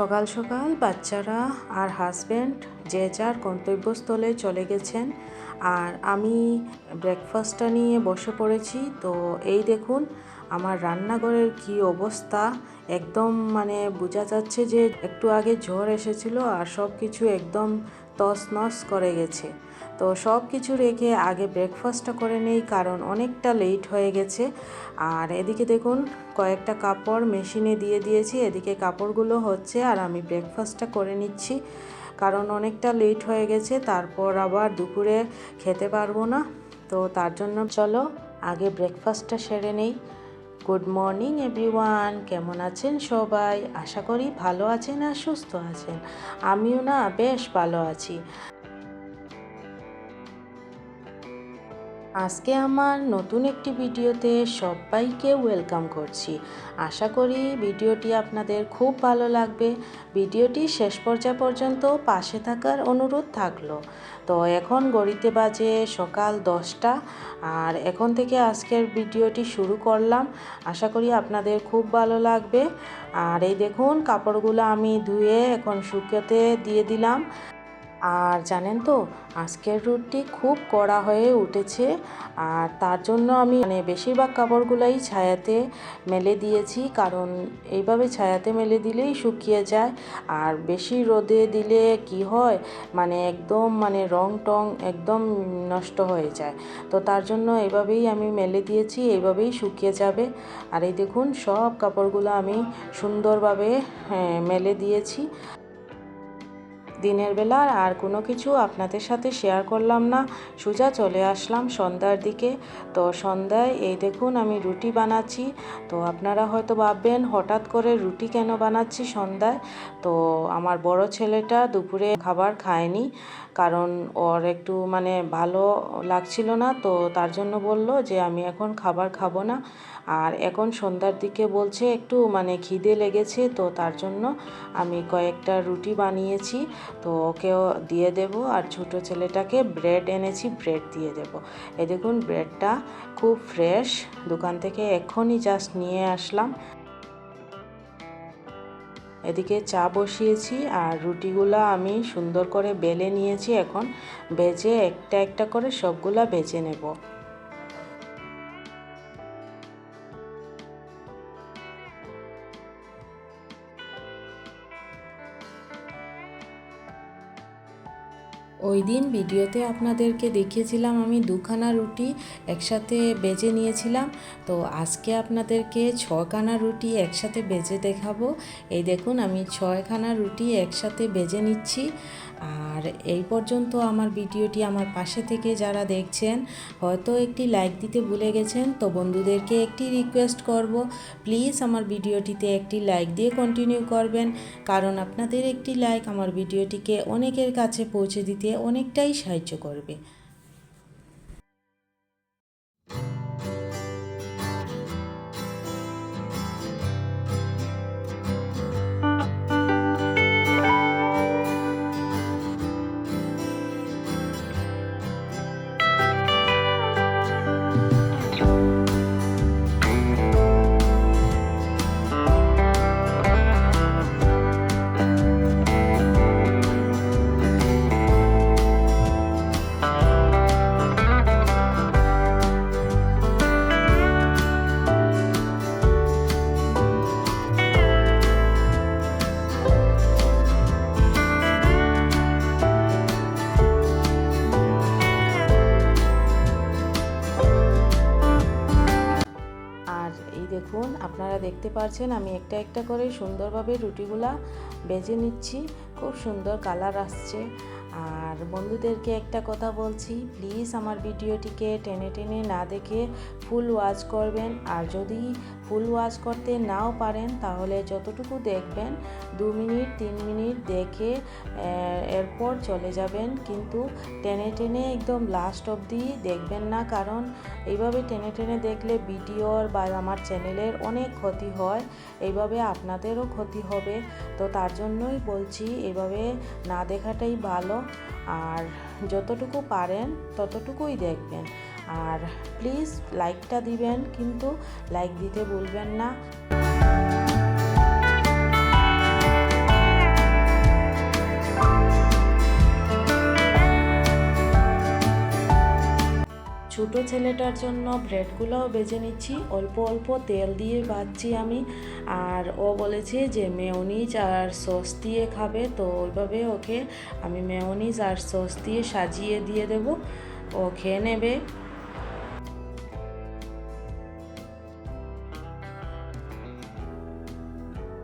সকাল সকাল বাচ্চারা আর হাজব্যান্ড যে যার গন্তব্যস্থলে চলে গেছেন। আর আমি ব্রেকফাস্টটা নিয়ে বসে পড়েছি। তো এই দেখুন, আমার রান্নাঘরের কি অবস্থা। একদম মানে বোঝা যাচ্ছে যে একটু আগে ঝড় এসেছিল আর সব কিছু একদম তছনছ করে গেছে। তো সব কিছু রেখে আগে ব্রেকফাস্টটা করে নেই, কারণ অনেকটা লেট হয়ে গেছে। আর এদিকে দেখুন, কয়েকটা কাপড় মেশিনে দিয়ে দিয়েছি, এদিকে কাপড়গুলো হচ্ছে আর আমি ব্রেকফাস্টটা করে নিচ্ছি। কারণ অনেকটা লেট হয়ে গেছে, তারপর আবার দুপুরে খেতে পারব না। তো তার জন্য চলো, আগে ব্রেকফাস্টটা সেরে নেই। গুড মর্নিং এভরিওয়ান কেমন আছেন সবাই? আশা করি ভালো আছেন আর সুস্থ আছেন। আমিও না, বেশ ভালো আছি। আজকে আমার নতুন একটি ভিডিওতে সবাইকে ওয়েলকাম করছি। আশা করি ভিডিওটি আপনাদের খুব ভালো লাগবে। ভিডিওটি শেষ পর্যায় পর্যন্ত পাশে থাকার অনুরোধ থাকল। তো এখন গড়িতে বাজে সকাল দশটা আর এখন থেকে আজকের ভিডিওটি শুরু করলাম। আশা করি আপনাদের খুব ভালো লাগবে। আর এই দেখুন, কাপড়গুলো আমি ধুয়ে এখন শুকোতে দিয়ে দিলাম। আর জানেন তো আজকের রুটটি খুব কড়া হয়ে উঠেছে আর তার জন্য আমি মানে বেশিরভাগ কাপড়গুলোই ছায়াতে মেলে দিয়েছি কারণ এইভাবে ছায়াতে মেলে দিলেই শুকিয়ে যায়। আর বেশি রোদে দিলে কি হয় মানে একদম মানে রং টং একদম নষ্ট হয়ে যায়। তো তার জন্য এইভাবেই আমি মেলে দিয়েছি এইভাবেই শুকিয়ে যাবে। আর এই দেখুন সব কাপড়গুলো আমি সুন্দরভাবে হ্যাঁ, মেলে দিয়েছি। দিনের বেলা আর কোনো কিছু আপনাদের সাথে শেয়ার করলাম না। সোজা চলে আসলাম সন্ধ্যার দিকে। তো সন্ধ্যায় এই দেখুন আমি রুটি বানাচ্ছি। তো আপনারা হয়তো ভাববেন, হঠাৎ করে রুটি কেন বানাচ্ছি সন্ধ্যায়? তো আমার বড় ছেলেটা দুপুরে খাবার খায়নি। কারণ ওর একটু মানে ভালো লাগছিল না, তো তার জন্য বলল যে আমি এখন খাবার খাব না। আর এখন সন্ধ্যার দিকে বলছে একটু মানে খিদে লেগেছে, তো তার জন্য আমি কয়েকটা রুটি বানিয়েছি। তো ওকেও দিয়ে দেব আর ছোট ছেলেটাকে ব্রেড এনেছি, ব্রেড দিয়ে দেব। এই দেখুন, ব্রেডটা খুব ফ্রেশ। দোকান থেকে এক্ষুনি জাস্ট নিয়ে আসলাম। এদিকে চা বসিয়েছি আর রুটিগুলো আমি সুন্দর করে বেলে নিয়েছি এখন। বেজে একটা একটা করে সবগুলা ভেজে নেব। ওই দিন ভিডিওতে আপনাদেরকে দেখিয়েছিলাম আমি দুখানা রুটি একসাথে বেজে নিয়েছিলাম। তো আজকে আপনাদেরকে ছখানা রুটি একসাথে বেজে দেখাবো। এই দেখুন, আমি ছয়খানা রুটি একসাথে বেজে নিচ্ছি। আর এই পর্যন্ত আমার ভিডিওটি আমার পাশে থেকে যারা দেখছেন, হয়তো একটি লাইক দিতে ভুলে গেছেন, তো বন্ধুদেরকে একটি রিকোয়েস্ট করব প্লিজ আমার ভিডিওটিতে একটি লাইক দিয়ে কন্টিনিউ করবেন, কারণ আপনাদের একটি লাইক আমার ভিডিওটিকে অনেকের কাছে পৌঁছে দিতে অনেকটাই সাহায্য করবে। দেখুন, আপনারা দেখতে পাচ্ছেন আমি একটা একটা করে সুন্দরভাবে রুটিগুলা বেজে নিচ্ছি। খুব সুন্দর কালার আসছে। আর বন্ধুদেরকে একটা কথা বলছি প্লিজ আমার ভিডিওটিকে টেনে টেনে না দেখে ফুল ওয়াচ করবেন। আর যদি ফুল ওয়াচ করতে নাও পারেন, তাহলে যতটুকু দেখবেন, দু মিনিট, তিন মিনিট দেখে এরপর চলে যাবেন। কিন্তু টেনে টেনে একদম লাস্ট অবধি দেখবেন না, কারণ এইভাবে টেনে টেনে দেখলে ভিডিওর বা আমার চ্যানেলের অনেক ক্ষতি হয়, এইভাবে আপনাদেরও ক্ষতি হবে। তো তার জন্যই বলছি, এভাবে না দেখাটাই ভালো। আর যতটুকু পারেন ততটুকুই দেখবেন। আর প্লিজ লাইকটা দিবেন কিন্তু লাইক দিতে ভুলবেন না। ছোটো ছেলেটার জন্য ব্রেডগুলোও বেজে নিচ্ছি। অল্প অল্প তেল দিয়ে বাচ্ছি আমি। আর ও বলেছে যে মেয়নিজ আর সস দিয়ে খাবে, তো ওইভাবে ওকে আমি মেয়নিজ আর সস দিয়ে সাজিয়ে দিয়ে দেব। ও খেয়ে নেবে।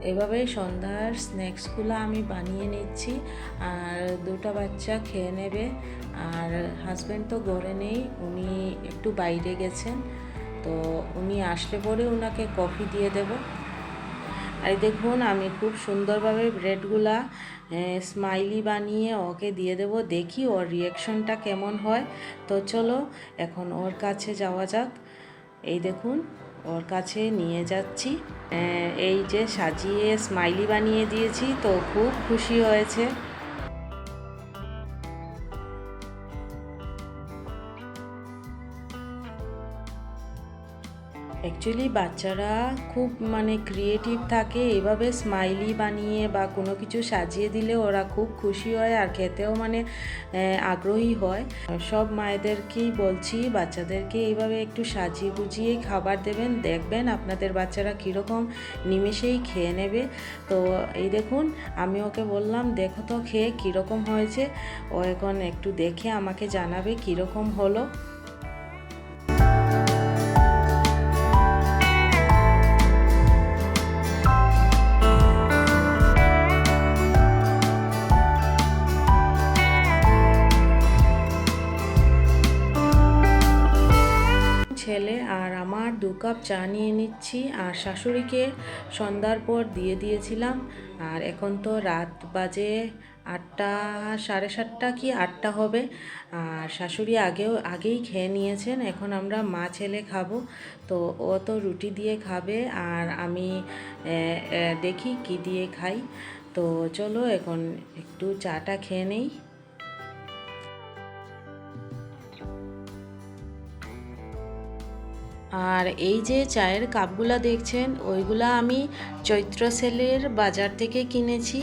এভাবে সন্ধ্যার স্ন্যাক্সগুলো আমি বানিয়ে নিচ্ছি। আর দুটো বাচ্চা খেয়ে নেবে। আর হাজব্যান্ড তো ঘরে নেই, উনি একটু বাইরে গেছেন। তো উনি আসলে পরে ওনাকে কফি দিয়ে দেব। আর দেখুন, আমি খুব সুন্দরভাবে ব্রেডগুলা স্মাইলি বানিয়ে ওকে দিয়ে দেব। দেখি ওর রিয়াকশনটা কেমন হয়। তো চলো, এখন ওর কাছে যাওয়া যাক। এই দেখুন ওর কাছে নিয়ে যাচ্ছি। এই যে সাজিয়ে স্মাইলি বানিয়ে দিয়েছি তো খুব খুশি হয়েছে। অ্যাকচুয়ালি বাচ্চারা খুব মানে ক্রিয়েটিভ থাকে। এভাবে স্মাইলি বানিয়ে বা কোনো কিছু সাজিয়ে দিলে ওরা খুব খুশি হয় আর খেতেও মানে আগ্রহী হয়। সব মায়েদেরকেই বলছি, বাচ্চাদেরকে এইভাবে একটু সাজিয়ে গুজিয়ে খাবার দেবেন। দেখবেন আপনাদের বাচ্চারা কীরকম নিমেষেই খেয়ে নেবে। তো এই দেখুন, আমি ওকে বললাম, দেখো তো খেয়ে কীরকম হয়েছে। ও এখন একটু দেখে আমাকে জানাবে কীরকম হলো। দু কাপ চা নিয়ে নিচ্ছি আর শাশুড়িকে সন্ধ্যার পর দিয়ে দিয়েছিলাম। আর এখন তো রাত বাজে আটটা, সাড়ে সাতটা কি আটটা হবে। আর শাশুড়ি আগেও, আগেই খেয়ে নিয়েছেন, এখন আমরা মা ছেলে খাব। তো ও তো রুটি দিয়ে খাবে আর আমি দেখি কি দিয়ে খাই। তো চলো এখন একটু চাটা খেয়ে নেই। আর এই যে চায়ের কাপগুলা দেখছেন, ওইগুলা আমি চৈত্র সেলের বাজার থেকে কিনেছি।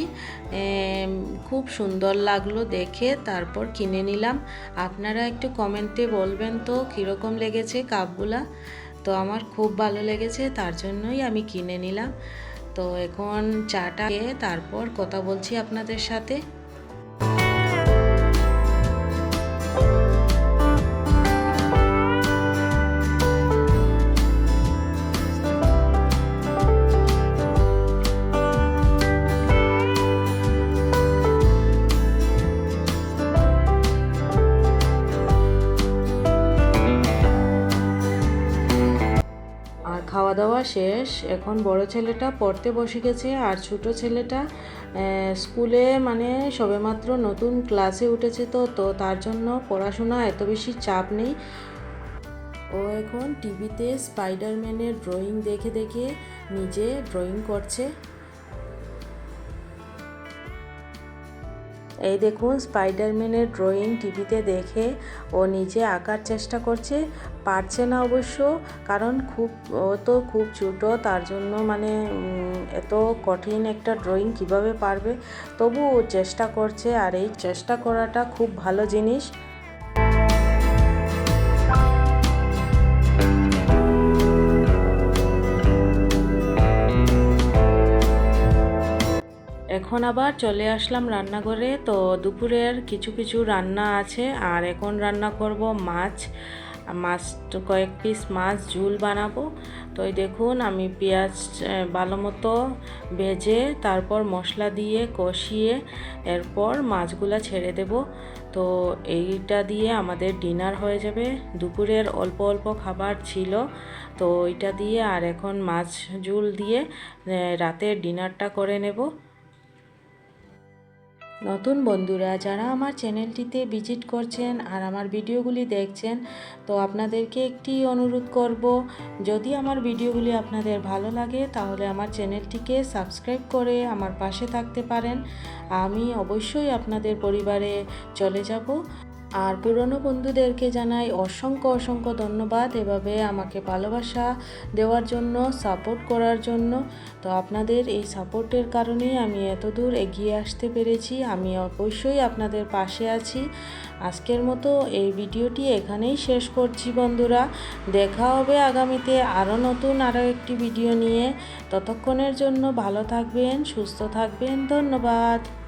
খুব সুন্দর লাগল দেখে, তারপর কিনে নিলাম। আপনারা একটু কমেন্টে বলবেন তো কীরকম লেগেছে কাপগুলা। তো আমার খুব ভালো লেগেছে, তার জন্যই আমি কিনে নিলাম। তো এখন চাটা তারপর কথা বলছি আপনাদের সাথে। খাওয়া দাওয়া শেষ। এখন বড় ছেলেটা পড়তে বসে গেছে আর ছোট ছেলেটা স্কুলে মানে সবেমাত্র নতুন ক্লাসে উঠেছে তো তো তার জন্য পড়াশোনা এত বেশি চাপ নেই। ও এখন টিভিতে স্পাইডারম্যানের ড্রয়িং দেখে দেখে নিজে ড্রয়িং করছে। এই দেখুন স্পাইডারম্যানের ড্রয়িং টিভিতে দেখে ও নিজে আঁকার চেষ্টা করছে। পারছে না অবশ্য, কারণ খুব, ও তো খুব ছোটো, তার জন্য মানে এত কঠিন একটা ড্রয়িং কীভাবে পারবে? তবু ও চেষ্টা করছে, আর এই চেষ্টা করাটা খুব ভালো জিনিস। আবার চলে আসলাম রান্নাঘরে। তো দুপুরের কিছু কিছু রান্না আছে। আর এখন রান্না করব মাছ। মাছ কয়েক পিস মাছ, ঝুল বানাবো। তো দেখুন, আমি পেঁয়াজ ভালো মতো ভেজে তারপর মশলা দিয়ে কষিয়ে এরপর মাছগুলা ছেড়ে দেব। তো এইটা দিয়ে আমাদের ডিনার হয়ে যাবে। দুপুরের অল্প অল্প খাবার ছিল। তো ওইটা দিয়ে আর এখন মাছ, ঝুল দিয়ে রাতের ডিনারটা করে নেব। নতুন বন্ধুরা, যারা আমার চ্যানেলটিতে ভিজিট করছেন আর আমার ভিডিওগুলি দেখছেন, তো আপনাদেরকে একটি অনুরোধ করব, যদি আমার ভিডিওগুলি আপনাদের ভালো লাগে, তাহলে আমার চ্যানেলটিকে সাবস্ক্রাইব করে আমার পাশে থাকতে পারেন। আমি অবশ্যই আপনাদের পরিবারে চলে যাব। আর পুরনো বন্ধুদেরকে জানাই অসংখ্য অসংখ্য ধন্যবাদ এভাবে আমাকে ভালোবাসা দেওয়ার জন্য সাপোর্ট করার জন্য। তো আপনাদের এই সাপোর্টের কারণেই আমি এত দূর এগিয়ে আসতে পেরেছি। আমি অবশ্যই আপনাদের পাশে আছি। আজকের মতো এই ভিডিওটি এখানেই শেষ করছি বন্ধুরা। দেখা হবে আগামীতে আরও নতুন আরও একটি ভিডিও নিয়ে। ততক্ষণের জন্য ভালো থাকবেন, সুস্থ থাকবেন। ধন্যবাদ।